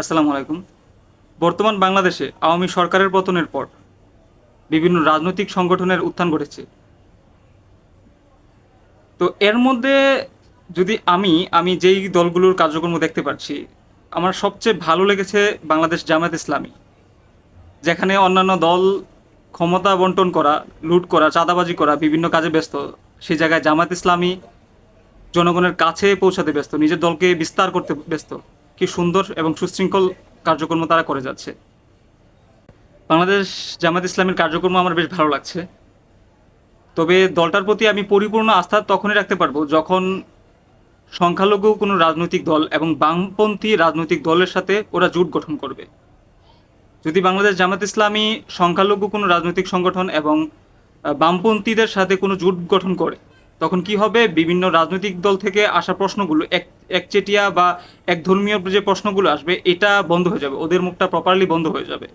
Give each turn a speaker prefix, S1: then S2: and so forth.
S1: আসসালামু আলাইকুম। বর্তমান বাংলাদেশে আওয়ামী সরকারের পতনের পর বিভিন্ন রাজনৈতিক সংগঠনের উত্থান ঘটেছে। তো এর মধ্যে যদি আমি আমি যেই দলগুলোর কার্যক্রম দেখতে পাচ্ছি, আমার সবচেয়ে ভালো লেগেছে বাংলাদেশ জামায়াত ইসলামী, যেখানে অন্যান্য দল ক্ষমতা বন্টন করা, লুট করা, চাঁদাবাজি করা, বিভিন্ন কাজে ব্যস্ত সেই জায়গায় জামায়াত ইসলামী জনগণের কাছে পৌঁছাতে ব্যস্ত, নিজের দলকে বিস্তার করতে ব্যস্ত। কি সুন্দর এবং সুশৃঙ্খল কার্যক্রম তারা করে যাচ্ছে। বাংলাদেশ জামাত ইসলামের কার্যক্রম আমার বেশ ভালো লাগছে। তবে দলটার প্রতি আমি পরিপূর্ণ আস্থা তখনই রাখতে পারব যখন সংখ্যালঘু কোনো রাজনৈতিক দল এবং বামপন্থী রাজনৈতিক দলের সাথে ওরা জোট গঠন করবে। যদি বাংলাদেশ জামাত ইসলামী সংখ্যালঘু কোনো রাজনৈতিক সংগঠন এবং বামপন্থীদের সাথে কোনো জোট গঠন করে তখন কি হবে? বিভিন্ন রাজনৈতিক দল থেকে আসা প্রশ্নগুলো, এক, একচেটিয়া বা এক ধর্মীয় যে প্রশ্নগুলো আসবে, এটা বন্ধ হয়ে যাবে। ওদের মুখটা প্রপারলি বন্ধ হয়ে যাবে।